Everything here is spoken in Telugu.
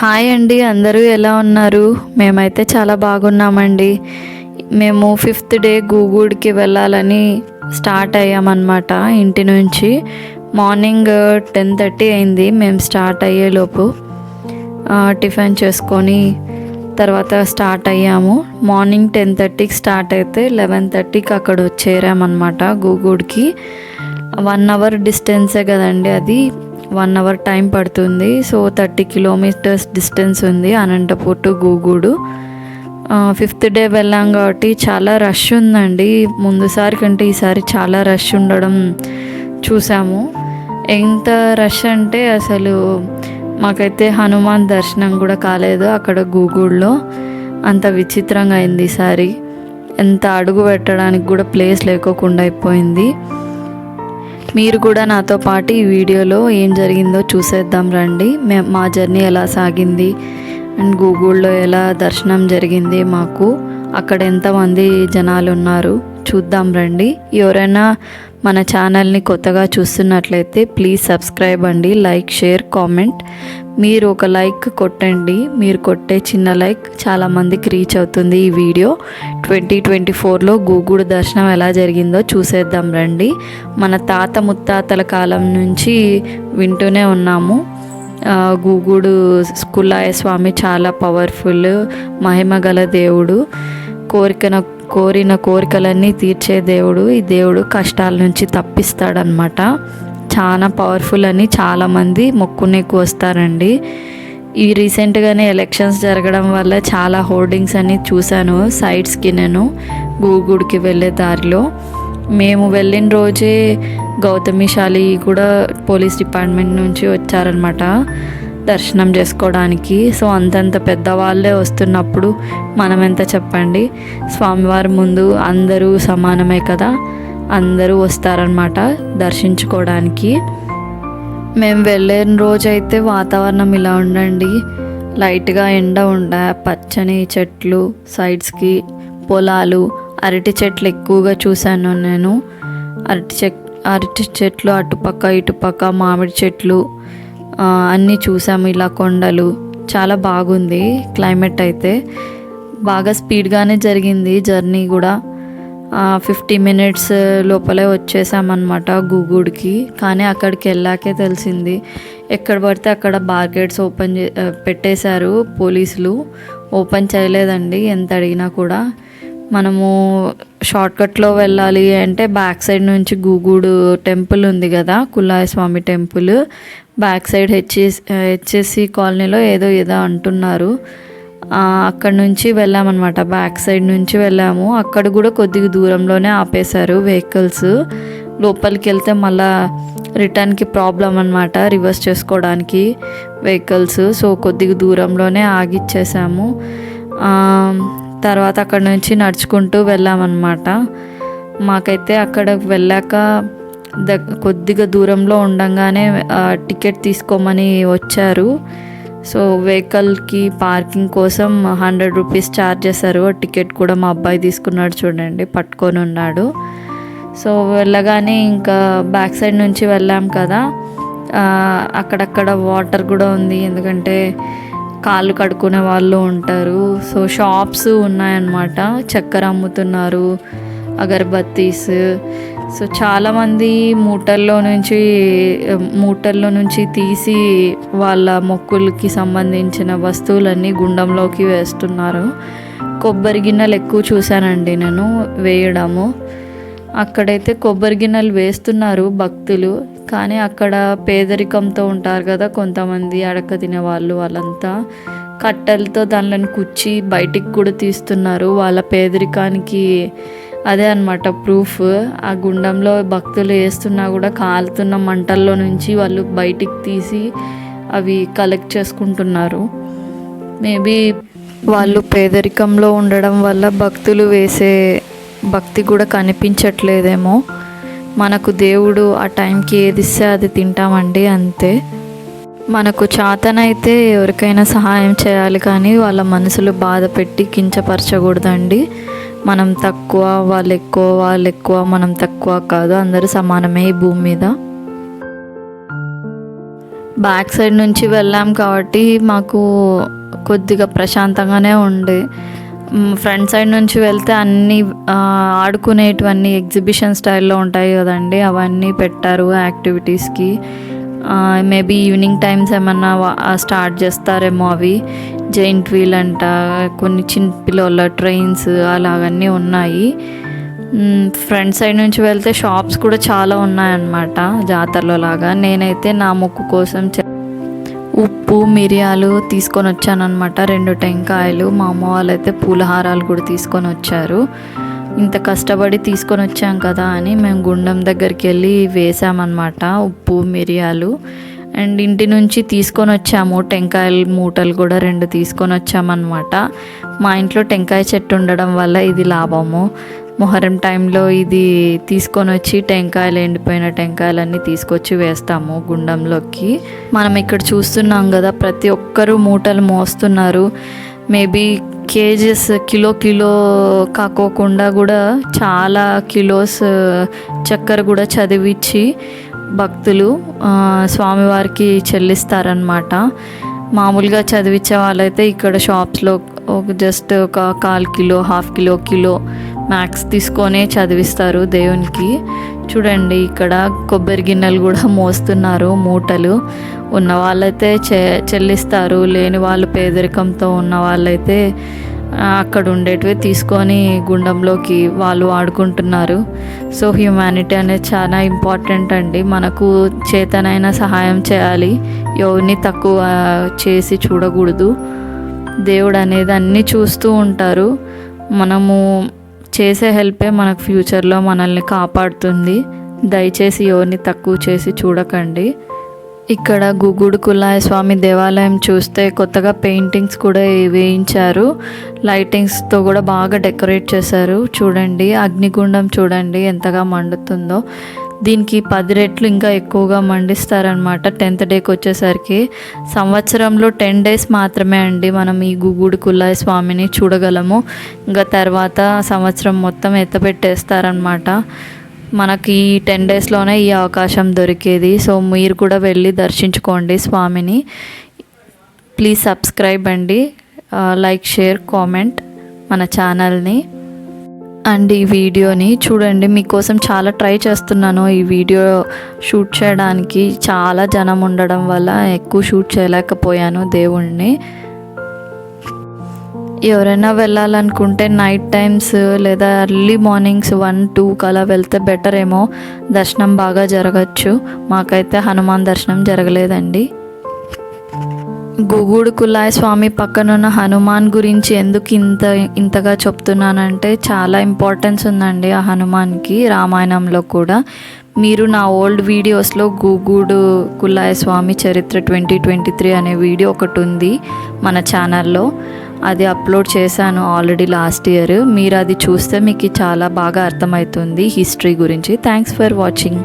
హాయ్ అండి అందరూ ఎలా ఉన్నారు? మేమైతే చాలా బాగున్నామండి. మేము ఫిఫ్త్ డే గూగుడ్కి వెళ్ళాలని స్టార్ట్ అయ్యామన్నమాట ఇంటి నుంచి. మార్నింగ్ టెన్ థర్టీ అయింది మేము స్టార్ట్ అయ్యేలోపు. టిఫిన్ చేసుకొని తర్వాత స్టార్ట్ అయ్యాము. మార్నింగ్ టెన్ థర్టీకి స్టార్ట్ అయితే లెవెన్ థర్టీకి అక్కడ చేరామన్నమాట గూగుడ్కి. వన్ అవర్ డిస్టెన్సే కదండి అది. వన్ అవర్ టైం పడుతుంది. సో థర్టీ కిలోమీటర్స్ డిస్టెన్స్ ఉంది Anantapur to Gugudu. Fifth day వెళ్ళాం కాబట్టి చాలా రష్ ఉందండి. ముందుసారి కంటే ఈసారి చాలా రష్ ఉండడం చూసాము. ఎంత రష్ అంటే అసలు మాకైతే హనుమాన్ దర్శనం కూడా కాలేదు అక్కడ గూగుల్లో అంత విచిత్రంగా అయింది ఈసారి ఎంత అడుగు పెట్టడానికి కూడా ప్లేస్ లేకోకుండా అయిపోయింది. మీరు కూడా నాతో పాటు ఈ వీడియోలో ఏం జరిగిందో చూసేద్దాం రండి. మే మా జర్నీ ఎలా సాగింది? అండ్ గూగుల్లో ఎలా దర్శనం జరిగింది మాకు? అక్కడ ఎంతమంది జనాలు ఉన్నారు చూద్దాం రండి. ఎవరైనా మన ఛానల్ని కొత్తగా చూస్తున్నట్లయితే ప్లీజ్ సబ్స్క్రైబ్ అండి లైక్ షేర్ కామెంట్. మీరు ఒక లైక్ కొట్టండి. మీరు కొట్టే చిన్న లైక్ చాలామందికి రీచ్ అవుతుంది ఈ వీడియో. ట్వంటీ ట్వంటీ ఫోర్లో గూగుడు దర్శనం ఎలా జరిగిందో చూసేద్దాం రండి. మన తాత ముత్తాతల కాలం నుంచి వింటూనే ఉన్నాము. గూగుడు స్కుల్లాయ స్వామి చాలా పవర్ఫుల్ మహిమ గల దేవుడు. కోరికన కోరిన కోరికలన్నీ తీర్చే దేవుడు. ఈ దేవుడు కష్టాల నుంచి తప్పిస్తాడనమాట చాలా పవర్ఫుల్ అని చాలామంది మొక్కునేకు వస్తారండి ఈ రీసెంట్గానే ఎలక్షన్స్ జరగడం వల్ల చాలా హోర్డింగ్స్ అని చూశాను సైడ్స్కి నేను గూగుడికి వెళ్ళే దారిలో. మేము వెళ్ళిన రోజే గౌతమిశాలి కూడా పోలీస్ డిపార్ట్మెంట్ నుంచి వచ్చారనమాట దర్శనం చేసుకోవడానికి. సో అంతంత పెద్దవాళ్ళే వస్తున్నప్పుడు మనం ఎంత చెప్పండి? స్వామివారి ముందు అందరూ సమానమే కదా? అందరూ వస్తారనమాట దర్శించుకోవడానికి. మేము వెళ్ళిన రోజైతే వాతావరణం ఇలా ఉండండి. లైట్గా ఎండ ఉండ పచ్చని చెట్లు సైడ్స్కి పొలాలు అరటి చెట్లు ఎక్కువగా చూశాను నేను. అరటి చెట్ అరటి చెట్లు అటుపక్క ఇటుపక్క మామిడి చెట్లు అన్నీ చూసాము ఇలా కొండలు. చాలా బాగుంది క్లైమేట్ అయితే. బాగా స్పీడ్గానే జరిగింది జర్నీ కూడా. ఫిఫ్టీ మినిట్స్ లోపలే వచ్చేసామన్నమాట గూగుడికి. కానీ అక్కడికి వెళ్ళాకే తెలిసింది. ఎక్కడ పడితే అక్కడ బార్గెట్స్ ఓపెన్ చే పెట్టేశారు పోలీసులు. ఓపెన్ చేయలేదండి ఎంత అడిగినా కూడా. మనము షార్ట్కట్లో వెళ్ళాలి అంటే బ్యాక్ సైడ్ నుంచి గూగుడు టెంపుల్ ఉంది కదా Kullaya Swami temple. Back side HS HSC కాలనీలో ఏదో ఏదో అంటున్నారు. అక్కడ నుంచి వెళ్ళామన్నమాట. బ్యాక్ సైడ్ నుంచి వెళ్ళాము. అక్కడ కూడా కొద్దిగా దూరంలోనే ఆపేశారు వెహికల్స్ లోపలికి వెళ్తే మళ్ళా రిటర్న్కి ప్రాబ్లం అనమాట రివర్స్ చేసుకోవడానికి వెహికల్స్ సో కొద్దిగా దూరంలోనే ఆగిచ్చేసాము. తర్వాత అక్కడ నుంచి నడుచుకుంటూ వెళ్ళామన్నమాట. మాకైతే అక్కడ వెళ్ళాక ద కొద్దిగా దూరంలో ఉండగానే టికెట్ తీసుకోమని వచ్చారు. సో వెహికల్కి పార్కింగ్ కోసం హండ్రెడ్ రూపీస్ ఛార్జ్ చేశారు. టికెట్ కూడా మా అబ్బాయి తీసుకున్నాడు చూడండి పట్టుకొని ఉన్నాడు. సో వెళ్ళగానే ఇంకా బ్యాక్ సైడ్ నుంచి వెళ్ళాం కదా. అక్కడక్కడ వాటర్ కూడా ఉంది ఎందుకంటే కాళ్ళు కడుక్కునే వాళ్ళు ఉంటారు. సో షాప్స్ ఉన్నాయన్నమాట చక్కెర అమ్ముతున్నారు అగరబత్తీస్ సో చాలామంది మూటల్లో నుంచి మూటల్లో నుంచి తీసి వాళ్ళ మొక్కులకి సంబంధించిన వస్తువులన్నీ గుండంలోకి వేస్తున్నారు. కొబ్బరి గిన్నెలు ఎక్కువ చూశానండి నేను వేయడము. అక్కడైతే కొబ్బరి గిన్నెలు వేస్తున్నారు భక్తులు కానీ అక్కడ పేదరికంతో ఉంటారు కదా కొంతమంది అడక తినే వాళ్ళు వాళ్ళంతా. కట్టెలతో దానిలను కుచ్చి బయటికి కూడా తీస్తున్నారు. వాళ్ళ పేదరికానికి అదే అనమాట ప్రూఫ్ ఆ గుండంలో భక్తులు వేస్తున్నా కూడా కాలుతున్న మంటల్లో నుంచి వాళ్ళు బయటికి తీసి అవి కలెక్ట్ చేసుకుంటున్నారు. మేబీ వాళ్ళు పేదరికంలో ఉండడం వల్ల భక్తులు వేసే భక్తి కూడా కనిపించట్లేదేమో. మనకు దేవుడు ఆ టైంకి ఏది ఇస్తే అది తింటామండి అంతే. మనకు చాతనైతే ఎవరికైనా సహాయం చేయాలి కానీ వాళ్ళ మనసులు బాధ పెట్టి కించపరచకూడదండి. మనం తక్కువ వాళ్ళు ఎక్కువ వాళ్ళు ఎక్కువ మనం తక్కువ కాదు అందరూ సమానమే ఈ భూమి మీద. బ్యాక్ సైడ్ నుంచి వెళ్ళాం కాబట్టి మాకు కొద్దిగా ప్రశాంతంగానే ఉండే. ఫ్రంట్ సైడ్ నుంచి వెళ్తే అన్నీ ఆడుకునేటివన్నీ ఎగ్జిబిషన్ స్టైల్లో ఉంటాయి కదండి అవన్నీ పెట్టారు యాక్టివిటీస్కి మేబీ ఈవినింగ్ టైమ్స్ ఏమన్నా స్టార్ట్ చేస్తారేమో అవి. జైంట్ వీల్ అంట కొన్ని చిన్న పిల్లల ట్రైన్స్ అలాగన్నీ ఉన్నాయి. ఫ్రంట్ సైడ్ నుంచి వెళ్తే షాప్స్ కూడా చాలా ఉన్నాయన్నమాట జాతరలో లాగా. నేనైతే నా మొక్కు కోసం చె- ఉప్పు మిరియాలు తీసుకొని వచ్చానమాట రెండు టెంకాయలు. మా అమ్మ వాళ్ళైతే పూలహారాలు కూడా తీసుకొని వచ్చారు ఇంత కష్టపడి తీసుకొని వచ్చాం కదా అని మేము గుండం దగ్గరికి వెళ్ళి వేసామన్నమాట ఉప్పు మిరియాలు. అండ్ ఇంటి నుంచి తీసుకొని వచ్చాము. టెంకాయల మూటలు కూడా రెండు తీసుకొని వచ్చామన్నమాట. మా ఇంట్లో టెంకాయ చెట్టు ఉండడం వల్ల ఇది లాభము. మొహరం టైంలో ఇది తీసుకొని వచ్చి టెంకాయలు ఎండిపోయిన టెంకాయలన్నీ తీసుకొచ్చి వేస్తాము గుండంలోకి. మనం ఇక్కడ చూస్తున్నాం కదా ప్రతి ఒక్కరూ మూటలు మోస్తున్నారు. మేబీ కేజెస్ కిలో కిలో కాకోకుండా కూడా చాలా కిలోస్ చక్కెర కూడా చదివించి భక్తులు స్వామివారికి చెల్లిస్తారనమాట మామూలుగా చదివించే వాళ్ళైతే ఇక్కడ షాప్స్లో ఒక జస్ట్ ఒక call kilo half kilo kilo max తీసుకొనే చదివిస్తారు దేవునికి. చూడండి ఇక్కడ కొబ్బరి గిన్నెలు కూడా మోస్తున్నారు మూటలు. ఉన్న వాళ్ళైతే చె చెల్లిస్తారు లేని వాళ్ళు పేదరికంతో ఉన్న వాళ్ళైతే అక్కడ ఉండేటివి తీసుకొని గుండంలోకి వాళ్ళు వాడుకుంటున్నారు సో హ్యుమానిటీ అనేది చాలా ఇంపార్టెంట్ అండి. మనకు చేతనైన సహాయం చేయాలి. ఎవరిని తక్కువ చేసి చూడకూడదు. దేవుడు అనేది అన్నీ చూస్తూ ఉంటారు. మనము చేసే హెల్పే మనకు ఫ్యూచర్లో మనల్ని కాపాడుతుంది. దయచేసి ఎవరిని తక్కువ చేసి చూడకండి. ఇక్కడ గుగుడు కులాయ స్వామి దేవాలయం చూస్తే కొత్తగా పెయింటింగ్స్ కూడా వేయించారు. లైటింగ్స్తో కూడా బాగా డెకరేట్ చేశారు. చూడండి అగ్నిగుండం చూడండి ఎంతగా మండుతుందో. దీనికి పది రెట్లు ఇంకా ఎక్కువగా మండిస్తారనమాట టెన్త్ డేకి వచ్చేసరికి సంవత్సరంలో టెన్ డేస్ మాత్రమే అండి మనం ఈ గుగుడు కుల్లాయ స్వామిని చూడగలము. ఇంకా తర్వాత సంవత్సరం మొత్తం ఎత్తపెట్టేస్తారనమాట మనకి ఈ టెన్ డేస్లోనే ఈ అవకాశం దొరికేది. సో మీరు కూడా వెళ్ళి దర్శించుకోండి స్వామిని. ప్లీజ్ సబ్స్క్రైబ్ అండి. లైక్ షేర్ కామెంట్ మన ఛానల్ని. అండ్ ఈ వీడియోని చూడండి. మీకోసం చాలా ట్రై చేస్తున్నాను. ఈ వీడియో షూట్ చేయడానికి చాలా జనం ఉండడం వల్ల ఎక్కువ షూట్ చేయలేకపోయాను దేవుణ్ణి. ఎవరైనా వెళ్ళాలనుకుంటే నైట్ టైమ్స్ లేదా ఎర్లీ మార్నింగ్స్ వన్ టూ కలా వెళ్తే బెటర్ ఏమో. దర్శనం బాగా జరగచ్చు. మాకైతే హనుమాన్ దర్శనం జరగలేదండి. గుగుడు కులాయ స్వామి పక్కనున్న హనుమాన్ గురించి ఎందుకు ఇంత ఇంతగా చెప్తున్నానంటే చాలా ఇంపార్టెన్స్ ఉందండి ఆ హనుమాన్కి రామాయణంలో కూడా. మీరు నా ఓల్డ్ వీడియోస్లో గూగుడు కుల్లాయ స్వామి చరిత్ర ట్వంటీ ట్వంటీ త్రీ అనే వీడియో ఒకటి ఉంది మన ఛానల్లో. అది అప్లోడ్ చేశాను ఆల్రెడీ లాస్ట్ ఇయర్. మీరు అది చూస్తే మీకు చాలా బాగా అర్థమవుతుంది హిస్టరీ గురించి. Thanks for watching.